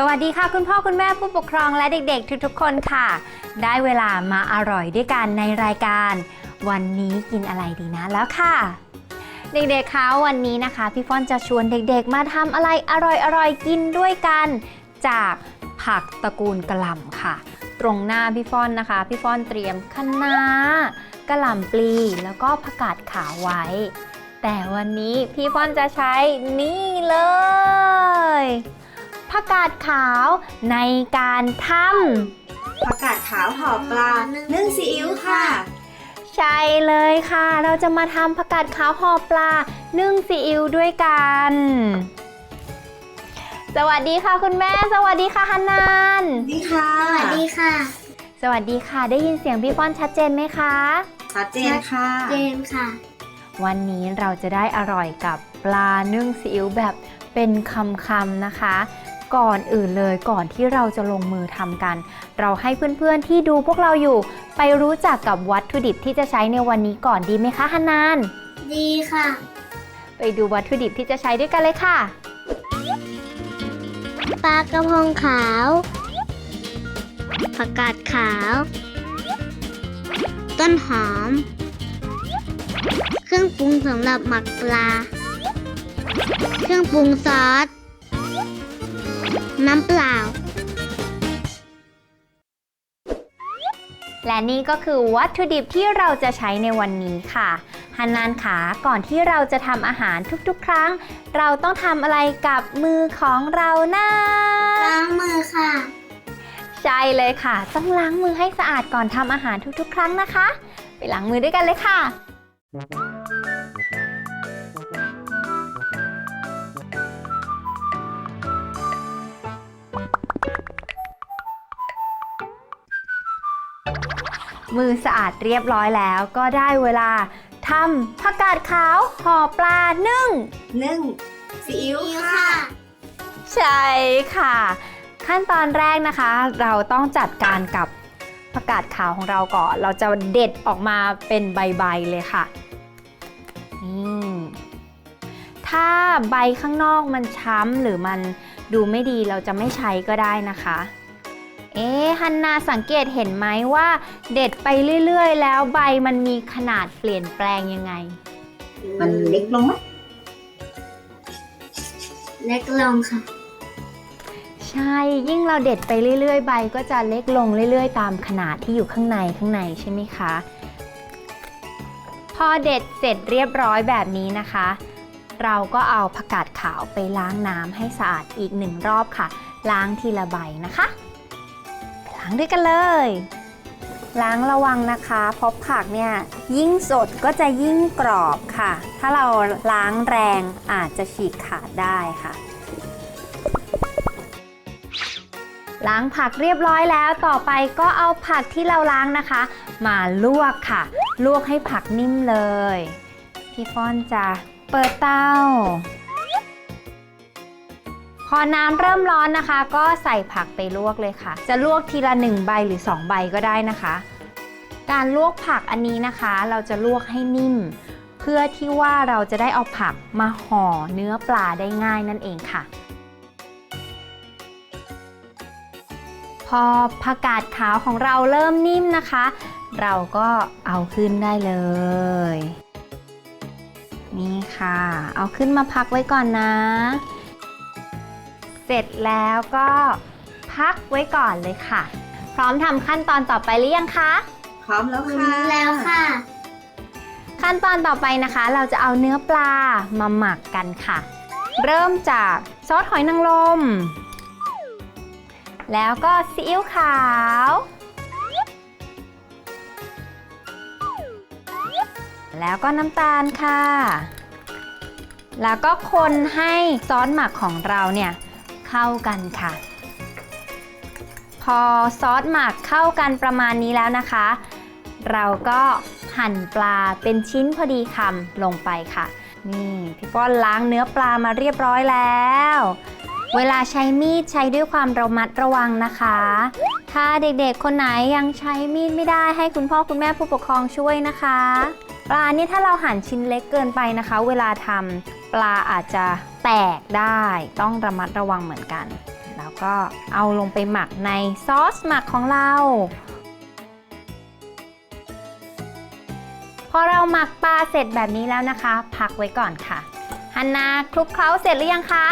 สวัสดีค่ะคุณพ่อคุณแม่ผู้ปกครองและเด็กๆ ทุกๆ คนค่ะ ได้เวลามาอร่อยด้วยกันในรายการ วันนี้กินอะไรดีนะแล้วค่ะ เด็กๆคะวันนี้นะคะ พี่ฟอนจะชวนเด็กๆ มาทำอะไรอร่อยๆกินด้วยกัน จากผักตระกูลกะหล่ำค่ะ ตรงหน้าพี่ฟอนนะคะ พี่ฟอนเตรียมคะน้ากะหล่ำปลีแล้วก็ผักกาดขาวไว้ แต่วันนี้พี่ฟอนจะใช้นี่เลย ผักกาดขาวในการทผักกาดขาวห่อปลานึ่งซีอิ๊วค่ะำใช่เลยค่ะ เราจะมาทำผักกาดขาวห่อปลานึ่งซีอิ๊วด้วยกัน สวัสดีค่ะคุณแม่ สวัสดีค่ะฮันนานนี่ค่ะ สวัสดีค่ะ สวัสดีค่ะ ได้ยินเสียงพี่ฟ้อนชัดเจนไหมคะ ชัดเจนค่ะ เจมส์ค่ะ วันนี้เราจะได้อร่อยกับปลานึ่งซีอิ๊วแบบเป็นคำๆนะคะ ก่อนอื่นเลยก่อนที่เราจะลงมือทำกัน เราให้เพื่อนๆที่ดูพวกเราอยู่ ไปรู้จักกับวัตถุดิบที่จะใช้ในวันนี้ก่อนดีไหมคะฮันนานดีค่ะ ไปดูวัตถุดิบที่จะใช้ด้วยกันเลยค่ะปลากระพงขาว ผักกาดขาว ต้นหอม เครื่องปรุงสำหรับหมักปลา เครื่องปรุงซอส น้ำเปล่า และนี่ก็คือวัตถุดิบที่เราจะใช้ในวันนี้ค่ะฮันนานขาก่อนที่เราจะทำอาหารทุกๆ ครั้ง เราต้องทำอะไรกับมือของเรานะล้างมือค่ะ ใช่เลยค่ะ ต้องล้างมือให้สะอาดก่อนทำอาหารทุกๆ ครั้งนะคะ ไปล้างมือด้วยกันเลยค่ะ มือสะอาดเรียบร้อยแล้วก็ได้เวลาทำผักกาดขาวห่อปลานึ่ง นึ่งซีอิ๊วอิ๊วค่ะค่ะ ใช่ค่ะ ขั้นตอนแรกนะคะ เราต้องจัดการกับผักกาดขาวของเราก่อน เราจะเด็ดออกมาเป็นใบๆเลยค่ะนี่ถ้าใบข้างนอกมันช้ำหรือมันดูไม่ดีเราจะไม่ใช้ก็ได้นะคะ เอ๊ะฮันนาสังเกตเห็นไหมว่า เด็ดไปเรื่อยๆ แล้วใบมันมีขนาดเปลี่ยนแปลงยังไง มันเล็กลงไหมเล็กลงค่ะ ใช่ยิ่งเราเด็ดไปเรื่อย ๆ ใบก็จะเล็กลงเรื่อยๆ ตามขนาดที่อยู่ข้างในข้างในใช่ไหมคะ พอเด็ดเสร็จเรียบร้อยแบบนี้นะคะ เราก็เอาผักกาดขาวไปล้างน้ำให้สะอาดอีกหนึ่งรอบค่ะ ล้างทีละใบนะคะไปล้างด้วยกันเลย ล้างระวังนะคะเพราะผักเนี่ยยิ่งสดก็จะยิ่งกรอบค่ะ ถ้าเราล้างแรงอาจจะฉีกขาดได้ค่ะ ล้างผักเรียบร้อยแล้วต่อไปก็เอาผักที่เราล้างนะคะ มาลวกค่ะ ลวกให้ผักนิ่มเลย พี่ฟ้อนจะเปิดเตา พอน้ำเริ่มร้อนนะคะ ก็ใส่ผักไปลวกเลยค่ะ จะลวกทีละ 1 ใบหรือ 2 ใบก็ได้นะคะ การลวกผักอันนี้นะคะ เราจะลวกให้นิ่ม เพื่อที่ว่าเราจะได้เอาผักมาห่อเนื้อปลาได้ง่ายนั่นเองค่ะ พอผักกาดขาวของเราเริ่มนิ่มนะคะ เราก็เอาขึ้นได้เลยนี่ค่ะ เอาขึ้นมาพักไว้ก่อนนะ เสร็จแล้วก็พักไว้ก่อนเลยค่ะ พร้อมทำขั้นตอนต่อไปหรือยังคะ พร้อมแล้วถึงค่ะ แล้วค่ะ ขั้นตอนต่อไปนะคะ เราจะเอาเนื้อปลามาหมักกันค่ะ เริ่มจากซอสหอยนางรม แล้วก็ซีอิ๊วขาว แล้วก็น้ำตาลค่ะ แล้วก็คนให้ซอสหมักของเราเนี่ย เข้ากันค่ะ พอซอสหมักเข้ากันประมาณนี้แล้วนะคะ เราก็หั่นปลาเป็นชิ้นพอดีคำลงไปค่ะ นี่พี่ป้อนล้างเนื้อปลามาเรียบร้อยแล้ว เวลาใช้มีดใช้ด้วยความระมัดระวังนะคะ ถ้าเด็กๆคนไหนยังใช้มีดไม่ได้ให้คุณพ่อคุณแม่ผู้ปกครองช่วยนะคะปลานี่ถ้าเราหั่นชิ้นเล็กเกินไปนะคะ เวลาทำปลาอาจจะ แตกได้ต้องระมัดระวังเหมือนกัน แล้วก็เอาลงไปหมักในซอสหมักของเรา พอเราหมักปลาเสร็จแบบนี้แล้วนะคะ พักไว้ก่อนค่ะฮันนาคลุกเคล้าเสร็จหรือยังคะ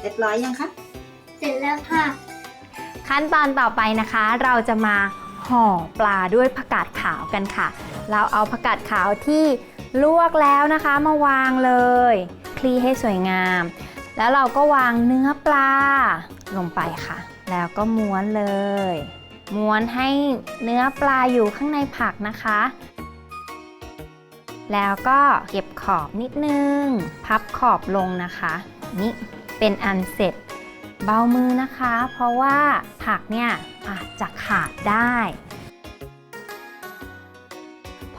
เรียบร้อยยังคะเสร็จแล้วค่ะ ขั้นตอนต่อไปนะคะ เราจะมาห่อปลาด้วยผักกาดขาวกันค่ะ เราเอาผักกาดขาวที่ลวกแล้วนะคะมาวางเลยค ลี่ให้สวยงาม แล้วเราก็วางเนื้อปลาลงไปค่ะ แล้วก็ม้วนเลย ม้วนให้เนื้อปลาอยู่ข้างในผักนะคะ แล้วก็เก็บขอบนิดนึง พับขอบลงนะคะ นี่เป็นอันเสร็จเบามือนะคะ เพราะว่าผักเนี่ยอาจจะขาดได้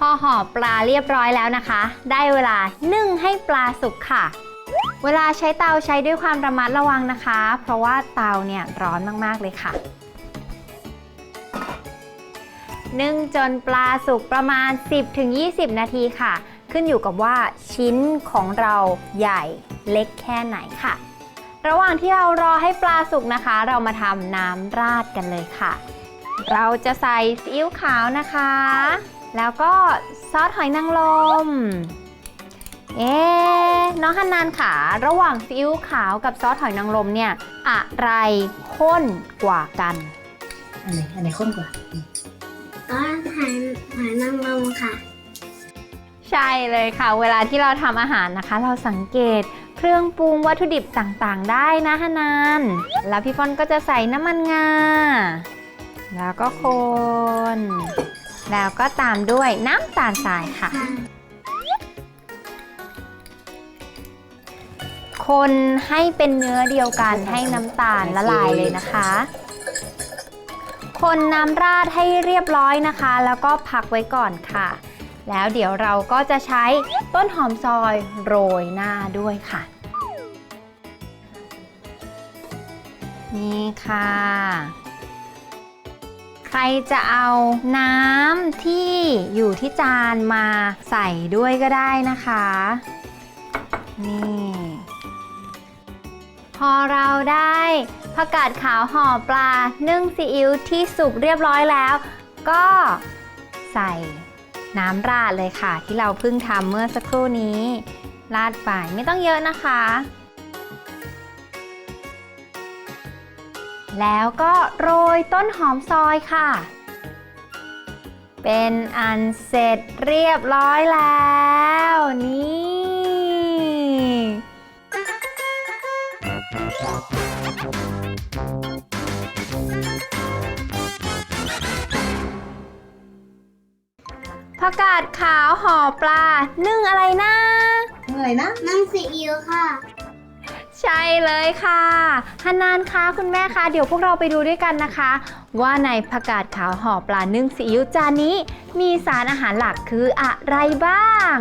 อห่อปลาเรียบร้อยแล้วนะคะ ได้เวลานึ่งให้ปลาสุกค่ะ เวลาใช้เตาใช้ด้วยความระมัดระวังนะคะ เพราะว่าเตาเนี่ยร้อนมากๆเลยค่ะ นึ่งจนปลาสุกประมาณ 10-20 นาทีค่ะ ขึ้นอยู่กับว่าชิ้นของเราใหญ่เล็กแค่ไหนค่ะ ระหว่างที่เรารอให้ปลาสุกนะคะ เรามาทำน้ำราดกันเลยค่ะ เราจะใส่ซีอิ๊วขาวนะคะ แล้วก็ซอสหอยนางรม เอ๊ะน้องฮันนานขาระหว่างซีอิ๊วขาวกับซอสหอยนางรมเนี่ย อะไรข้นกว่ากัน อันไหนอันไหนข้นกว่าก็หายหายนางรมค่ะ ใช่เลยค่ะ เวลาที่เราทำอาหารนะคะ เราสังเกตเครื่องปรุงวัตถุดิบต่างๆ ได้นะฮานาน แล้วพี่ฟอนก็จะใส่น้ำมันงา แล้วก็คน แล้วก็ตามด้วยน้ำตาลทรายค่ะ คนให้เป็นเนื้อเดียวกันให้น้ำตาลละลายเลยนะคะ คนน้ำราดให้เรียบร้อยนะคะ แล้วก็พักไว้ก่อนค่ะ แล้วเดี๋ยวเราก็จะใช้ต้นหอมซอยโรยหน้าด้วยค่ะ นี่ค่ะ ใครจะเอาน้ำที่อยู่ที่จานมาใส่ด้วยก็ได้นะคะ นี่ พอเราได้ผักกาดขาวห่อปลานึ่งซีอิ๊วที่สุกเรียบร้อยแล้ว ก็ใส่น้ำราดเลยค่ะ ที่เราเพิ่งทำเมื่อสักครู่นี้ ราดไปไม่ต้องเยอะนะคะ แล้วก็โรยต้นหอมซอยค่ะ เป็นอันเสร็จเรียบร้อยแล้ว นี่ ผักกาดขาวห่อปลา นึ่งอะไรนะ อะไรนะน้ำซีอิ๊วค่ะ ใช่เลยค่ะฮันนานคะคุณแม่คะ เดี๋ยวพวกเราไปดูด้วยกันนะคะ ว่าในผักกาดขาวห่อปลานึ่งซีอิ๊วจานนี้มีสารอาหารหลักคืออะไรบ้าง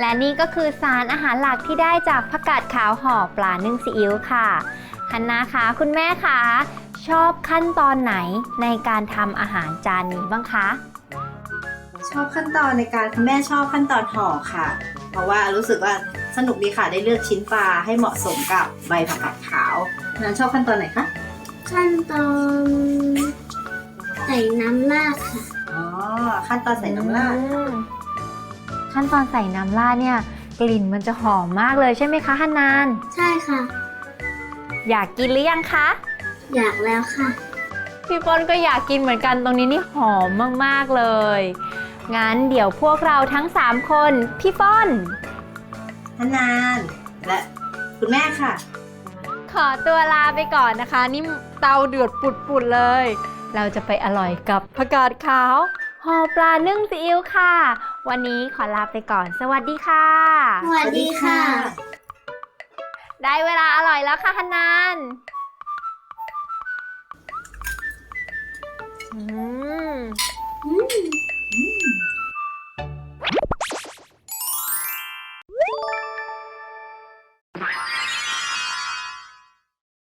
และนี่ก็คือสารอาหารหลักที่ได้จากผักกาดขาวห่อปลานึ่งซีอิ๊วค่ะฮันนาคะคุณแม่คะชอบขั้นตอนไหนในการทำอาหารจานนี้บ้างคะ ชอบขั้นตอนในการคุณแม่ชอบขั้นตอนห่อค่ะ เพราะว่ารู้สึกว่าสนุกดีค่ะได้เลือกชิ้นปลาให้เหมาะสมกับใบผักกาดขาวนั้นชอบขั้นตอนไหนคะขั้นตอนใส่น้ำราดค่ะอ๋อขั้นตอนใส่น้ำราดอืม ขั้นตอนใส่น้ำราดเนี่ย กลิ่นมันจะหอมมากเลยใช่ไหมคะฮันนาน ใช่ค่ะ อยากกินหรือยังคะ อยากแล้วค่ะ พี่ป้นก็อยากกินเหมือนกันตรงนี้นี่หอมมากๆเลย งั้นเดี๋ยวพวกเราทั้ง 3 คน พี่ป้อนทนานและคุณแม่ค่ะ ขอตัวลาไปก่อนนะคะ นี่เตาเดือดปุดๆเลย เราจะไปอร่อยกับผักกาดขาวห่อปลานึ่งซีอิ๊วค่ะ วันนี้ขอลาไปก่อน สวัสดีค่ะ สวัสดีค่ะ ได้เวลาอร่อยแล้วค่ะฮันนานอืม